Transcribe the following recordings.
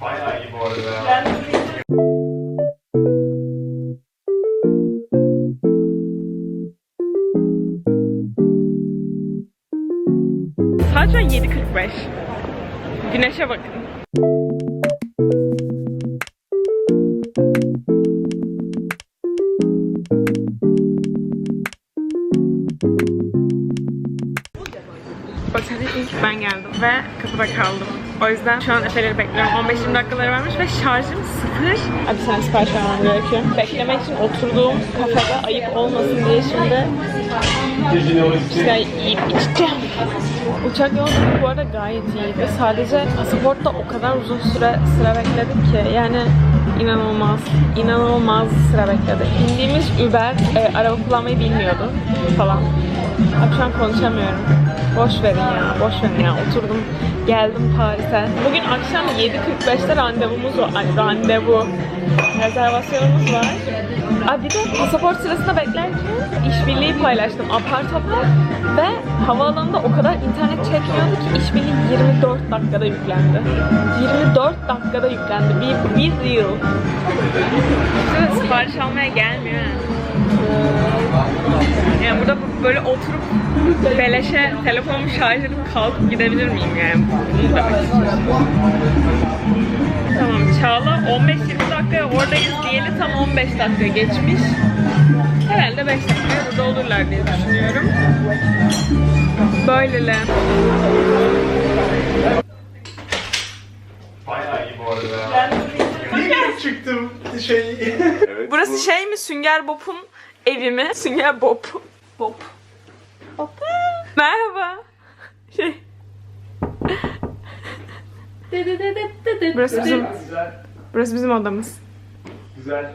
Bayağı iyi bu arada ya. Saat şu an 7.45. Güneşe bakın. O yüzden şu an Efe'leri bekliyorum. 15-20 dakikaları varmış ve şarjım sıfır. Abi sen sipariş vermem gerekiyor. Beklemek için oturduğum kafede ayıp olmasın diye şimdi işte yiyip içeceğim. Uçak yolculuğu bu arada gayet iyiydi. Sadece pasaportta o kadar uzun süre sıra bekledik ki yani inanılmaz, inanılmaz sıra bekledik. İndiğimiz Uber e, araba kullanmayı bilmiyordu falan. Abi şu an konuşamıyorum. Boş verin ya, boş verin ya. Oturdum, geldim Paris'e. Bugün akşam 7.45'te randevumuz var. Randevu. Rezervasyonumuz var. Abi bir de pasaport sırasında beklerken işbirliği paylaştım apar topar ve havaalanında o kadar internet çekmiyordu ki işbirliği 24 dakikada yüklendi. 24 dakikada yüklendi. Bir, bir deal. İşte sipariş almaya gelmiyor. Yani burada böyle oturup beleşe telefonumu şarj edip kalkıp gidebilir miyim yani? Bunu demek istiyorum. Tamam Çağla 15-20 dakikaya oradayız diyeli tam 15 dakika geçmiş. Herhalde 5 dakikaya burada olurlar diye düşünüyorum. Böylele. Bayağı iyi bu arada çıktım şey? evet, Burası şey mi? Sünger Bob'un evi mi? Sünger Bob. Bob. Bob. Merhaba. Şey. Burası bizim, Güzel. burası bizim odamız. Güzel.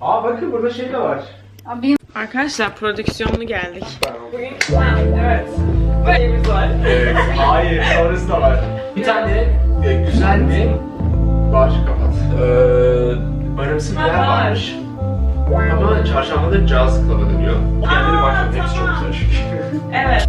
Aa bakın burada şey de var. Arkadaşlar prodüksiyonlu geldik. Bugün Evet. Var. Evet. Hayır, sonrası da var. Bir tane e, güzel bir var kapat. Ee, barımsı bir yer varmış. Ama çarşambada caz club'a dönüyor. Kendine bakın hepsi çok güzel çünkü. Evet.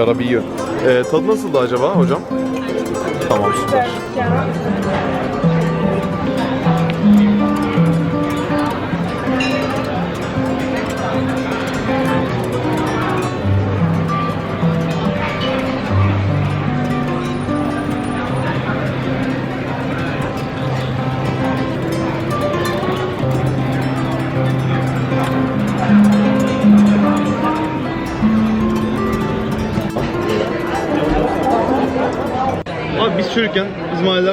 Şarap yiyor. Ee, tadı nasıldı acaba hocam? Tamam süper.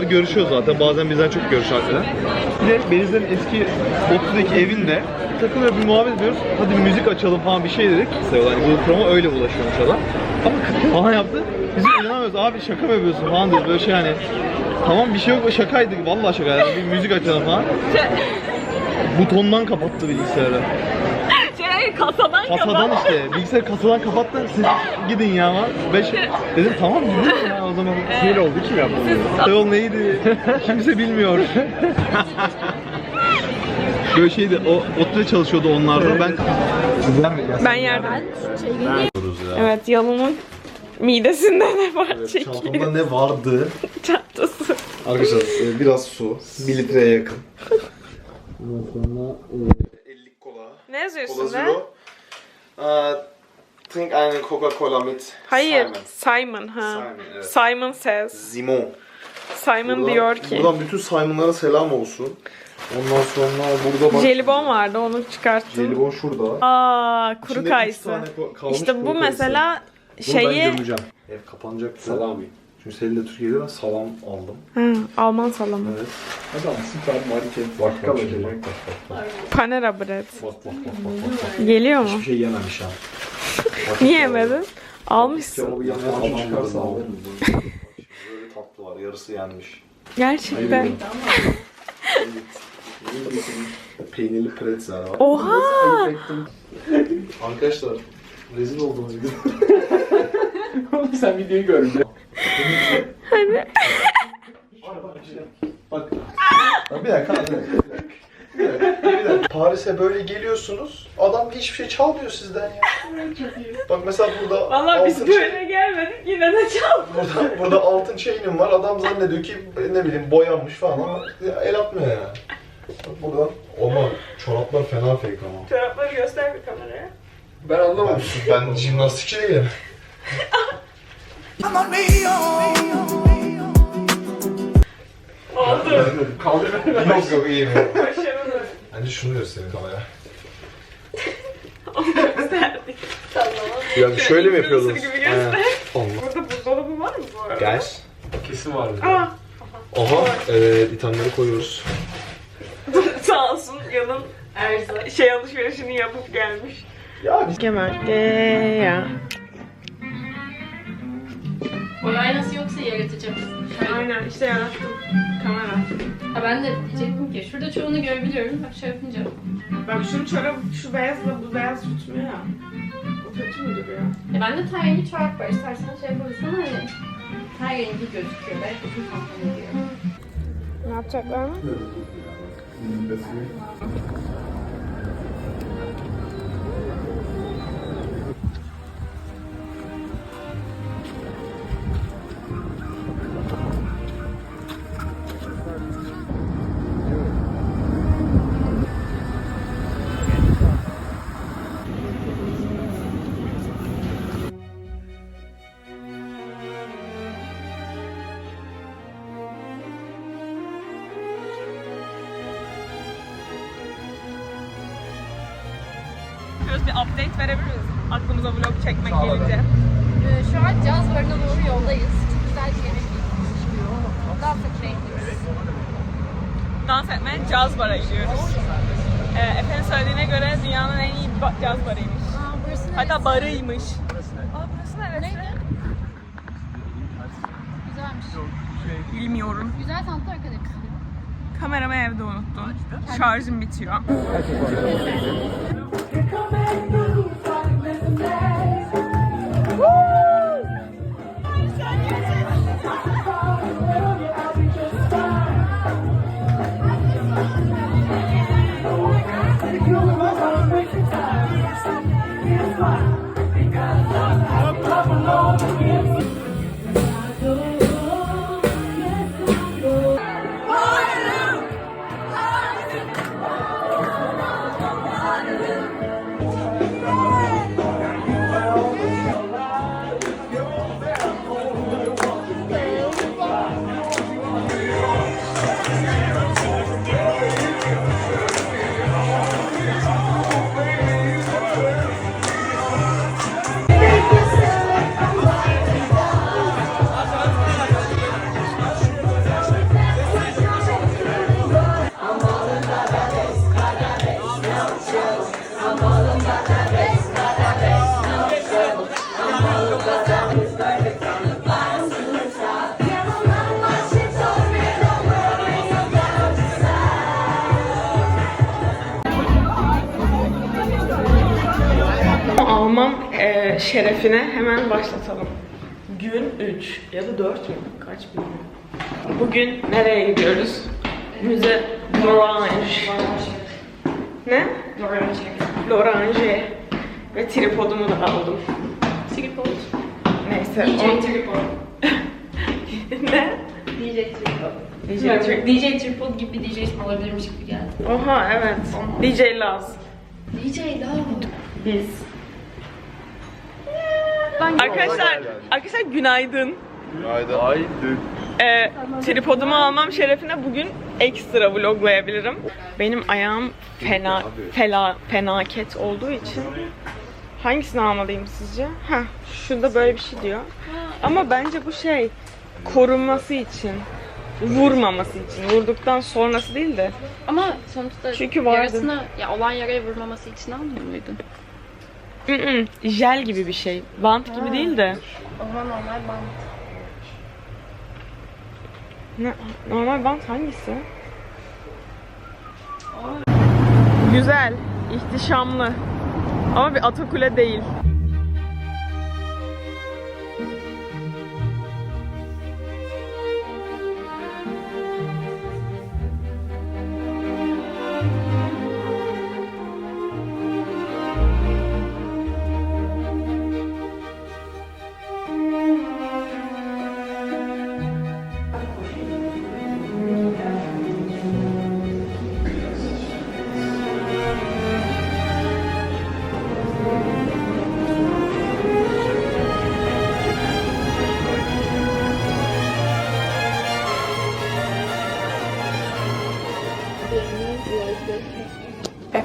Görüşüyor zaten. Bazen bizden çok görüşerler. Bir de Denizlerin eski Otlu'daki evinde takılıyor bir muhabbet ediyoruz. Hadi bir müzik açalım falan bir şey dedik. Sayıyorlar. Yani Google Chrome'a öyle ulaşıyormuş adam. Ama falan yaptı. Biz de inanamıyoruz. Abi şaka mı yapıyorsun falan diyoruz. Böyle şey hani. Tamam bir şey yok şakaydı. Vallahi şaka yani. Bir müzik açalım falan. Butondan kapattı bilgisayarı. Şey kasadan Kasadan işte. Bilgisayarı kasadan kapattı. Siz gidin ya. Beş... Dedim tamam gidelim ya o zaman. Sinir oldu kim yaptı? Yol neydi? Kimse bilmiyor. Böyle şeydi. O ODTÜ'de çalışıyordu onlarda. Ben Ben yardım. Evet yalının midesinde ne var çekiyor. ne vardı? Çantası. Arkadaşlar e, biraz su. 1 litreye yakın. Ondan sonra e, 50 kola. Ne yazıyor Kola? Zero. Aa, Trink einen Coca-Cola mit Hayır. Simon. Simon ha. Simon, evet. Simon says. Simon. Simon Buradan- diyor ki. Buradan bütün Simon'lara selam olsun. Ondan sonra burada bak. Jelibon vardı onu çıkarttım. Jelibon şurada. Aa kuru İçinde üç kayısı. tane ko- kalmış İşte kuru bu kayısı. mesela Bunu şeyi ben gömeceğim. Ev kapanacak. Salami. Çünkü Selin de Türkiye'de ben salam aldım. Ha, Alman salamı. Evet. Hadi ama süper market. Bak bak şimdi, bak bak bak. Panera bread. Bak bak bak bak. bak. Geliyor mu? Hiçbir şey yememiş ha. Niye kebabı- yemedin? Almışsın. Kebabı çıkarsa alırım. Bak şimdi Böyle tatlı var. Yarısı yenmiş. Gerçekten. Peynirli pretzel var. Oha! Arkadaşlar rezil olduğumuz gibi. Oğlum sen videoyu gördün. Hani Bak. Bir dakika, bir dakika. Dakika. Paris'e böyle geliyorsunuz. Adam hiçbir şey çalmıyor sizden ya. Bak mesela burada Valla biz altın, böyle gelmedik yine de çal. burada, burada altın chain'im var. Adam zannediyor ki ne bileyim boyanmış falan ama el atmıyor yani. Bak buradan ama çoraplar fena fake ama. Çorapları göster bir kameraya. Ben anlamadım. Ben jimnastikçi değilim. Oldu. Yok yok iyiyim. Bence şunu göstereyim kameraya. Gösterdik. Tamam. Yani şöyle mi yapıyordunuz? gibi göster. Allah. Burada buzdolabı var mı bu arada? Guys. Kesin vardı. Aa, Aha, evet, ithamları koyuyoruz. sağ olsun yanın Erza şey alışverişini yapıp gelmiş. Ya biz Kemal. ya. Şöyle. Aynen işte yarattım. Kamera. Ha ben de diyecektim ki şurada çoğunu görebiliyorum. Bak şey yapınca. Bak şu çorap, şu beyazla bu beyaz tutmuyor ya. Bu kötü mü duruyor? E ben de ten rengi çorap var. İstersen şey yapabilirsin ama hani ten rengi gözüküyor. Belki uzun tahmin ediyor. Ne yapacaklar mı? Update verebilir miyiz? Aklımıza vlog çekmek gelince. Ee, şu an caz barına doğru yoldayız. Çok güzel bir yemek yedik. Dans etmeye gidiyoruz. Dans etmeye caz bara gidiyoruz. Ee, Efe'nin söylediğine göre dünyanın en iyi ba- caz barıymış. Aa burası neresi? Hatta barıymış. Aa burası neresi? Neydi? Güzelmiş. Bilmiyorum. Güzel sanatlar akademisi. Kameramı evde unuttum. Şarjım bitiyor. Şerefine hemen başlatalım. Gün 3 ya da 4 mü? Kaç bilmiyorum. Bugün nereye gidiyoruz? Müze L'Orange. Ne? L'Orange. Ve tripodumu da aldım. Tripod. Neyse. DJ on- tripod. ne? DJ Triple. DJ Bilmiyorum, Triple. DJ Triple gibi bir DJ ismi olabilirmiş gibi geldi. Oha evet. DJ Laz. DJ Love. Biz. Arkadaşlar, arkadaşlar günaydın. Haydi. Haydi. Ee, tripodumu almam şerefine bugün ekstra vloglayabilirim. Benim ayağım fena, fela, fenaket olduğu için hangisini almalıyım sizce? Heh, şurada böyle bir şey diyor. Ama bence bu şey korunması için, vurmaması için, vurduktan sonrası değil de. Ama sonuçta Çünkü vardı. yarasına, ya olan yaraya vurmaması için almıyor muydun? Mm-mm, jel gibi bir şey. Bant gibi değil de. O zaman normal bant. Ne, normal bant hangisi? Güzel, ihtişamlı. Ama bir Atakule değil.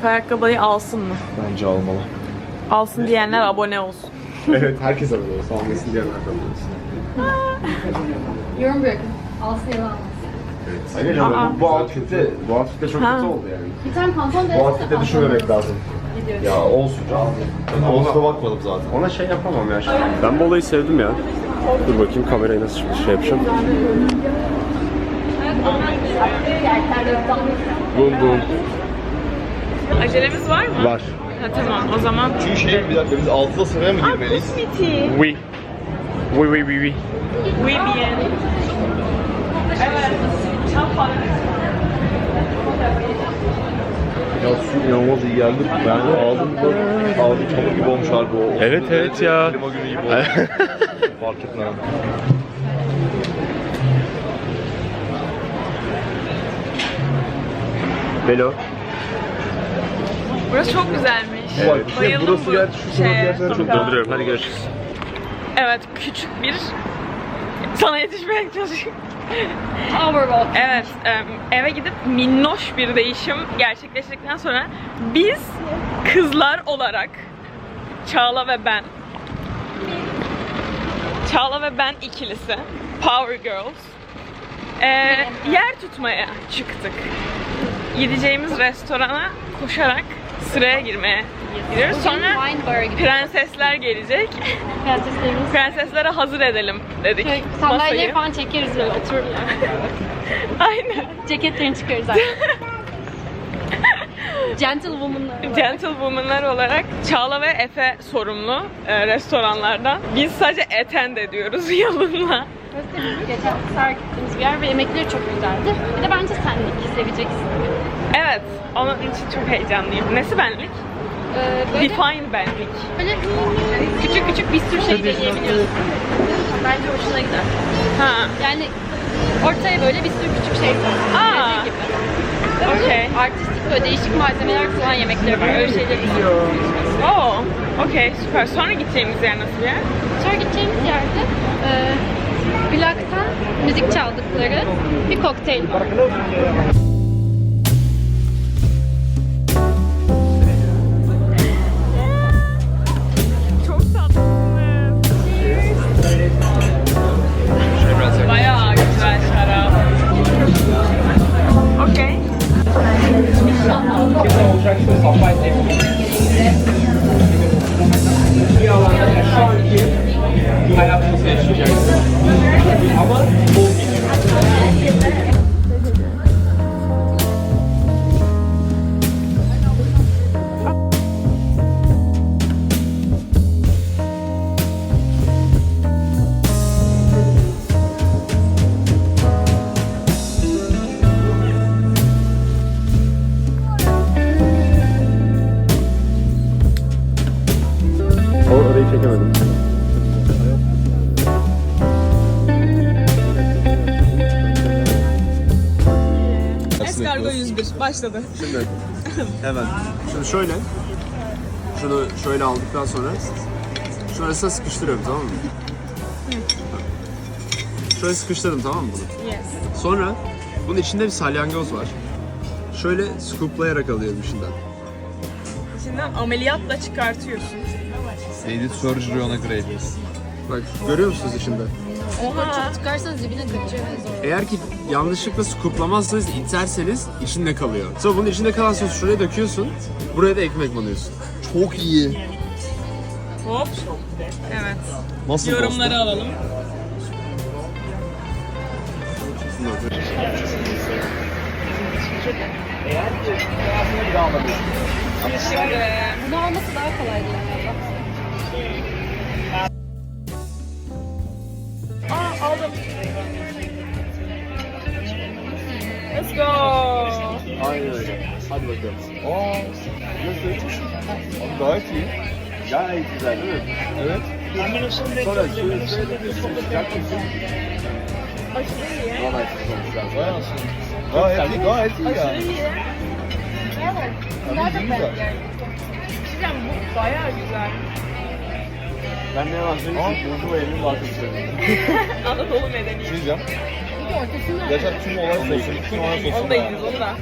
Efe ayakkabıyı alsın mı? Bence almalı. Alsın diyenler abone olsun. evet herkes alıyor. Almasın diyenler de alıyor. Yorum bırakın. Alsın ya da almasın. Hayır Aa. ama bu, bu outfit'te, bu outfit'te çok Ha. kötü oldu yani. Bir tane pantolon Bu outfit'te düşünmemek lazım. Gidiyoruz. Ya olsun canım. Ben Olsun'a bakmadım zaten. Ona şey yapamam ya şimdi. Ben bu olayı sevdim ya. Dur bakayım kamerayı nasıl şey yapacağım. Bum bum. Acelemiz var mı? Var. Ha, tamam o zaman. Çünkü şey bir dakika biz 6'da sıraya mı girmeliyiz? kosmeti. Oui. Oui oui oui oui. Oui bien. Evet. Ya su inanılmaz iyi geldi. Ben aldım da aldım çamur gibi olmuş harbi o. Evet, evet ya. Klima günü gibi oldu. Fark etmem. Velo. Burası çok güzelmiş. Evet. İşte Bayıldım burası bu gerçi şu şeye. gerçekten çok Tamam. Durduruyorum hadi görüşürüz. Evet küçük bir sana yetişmeye çalışıyorum. Evet eve gidip minnoş bir değişim gerçekleştirdikten sonra biz kızlar olarak Çağla ve ben Çağla ve ben ikilisi Power Girls e, yer tutmaya çıktık. Gideceğimiz restorana koşarak sıraya girmeye gidiyoruz. Sonra prensesler gelecek. Prenseslerimiz. Prenseslere hazır edelim dedik. Şöyle Sandalyeleri masayı. falan çekeriz böyle otururlar. Aynen. Ceketlerini çıkarırız artık. Gentlewoman'lar. var. Gentlewoman'lar olarak Çağla ve Efe sorumlu e, restoranlardan. Biz sadece attend ediyoruz yalınla. Bizim geçen sefer gittiğimiz bir yer ve yemekleri çok güzeldi. Bir de bence senlik seveceksin. Evet, onun için çok heyecanlıyım. Nesi benlik? Ee, böyle, Define benlik. böyle küçük küçük bir sürü şey deneyebiliyorsun. Bence hoşuna gider. Ha, Yani ortaya böyle bir sürü küçük şey koy. Aa. Meze gibi. okey. Artistik böyle değişik malzemeler kullanan yemekleri var. Öyle şeyler istiyorum. Oo, okey süper. Sonra gideceğimiz yer nasıl bir yer? Sonra gideceğimiz yerde e, plaktan müzik çaldıkları bir kokteyl var. Bayağı güzel şarap. Okey. Bir alanda şu anki hayatınızı yaşayacaksınız. Ama başladı. Şimdi hemen. Şimdi şöyle. Şunu şöyle aldıktan sonra şurasına sıkıştırıyorum tamam mı? Şöyle sıkıştırdım tamam mı bunu? Yes. Sonra bunun içinde bir salyangoz var. Şöyle scooplayarak alıyorum içinden. İçinden ameliyatla çıkartıyorsun. Edit surgery on a grade. Bak görüyor musunuz içinde? Oha. Çıkarsanız dibine zor. Eğer ki yanlışlıkla scooplamazsanız iterseniz içinde kalıyor. Sonra bunun içinde kalan sosu şuraya döküyorsun. Buraya da ekmek banıyorsun. Çok iyi. Hop. Evet. Nasıl Yorumları alalım. Şimdi Bunu alması daha kolaydı yani. Aa aldım. Let's go. Aynen öyle. Hadi bakalım. Aa, nasıl? Abi gayet iyi. Gayet güzel değil mi? Evet. Sonra şöyle şöyle döküyorsun. Sıcak mısın? Aşırı iyi. Normal sıcak. Vay anasını. Gayet iyi, gayet iyi Aşırı yani. iyi. Yani iyi güzel. Diyeceğim bu bayağı güzel. Ben ne yalan söyleyeyim? Evinin daha çok seviyorum. Anadolu Bir medeniyeti. şey diyeceğim. Bir de ortasını Gerçekten tüm olay sosu. Tüm olay sosu. Onu da yiyeceğiz onu da.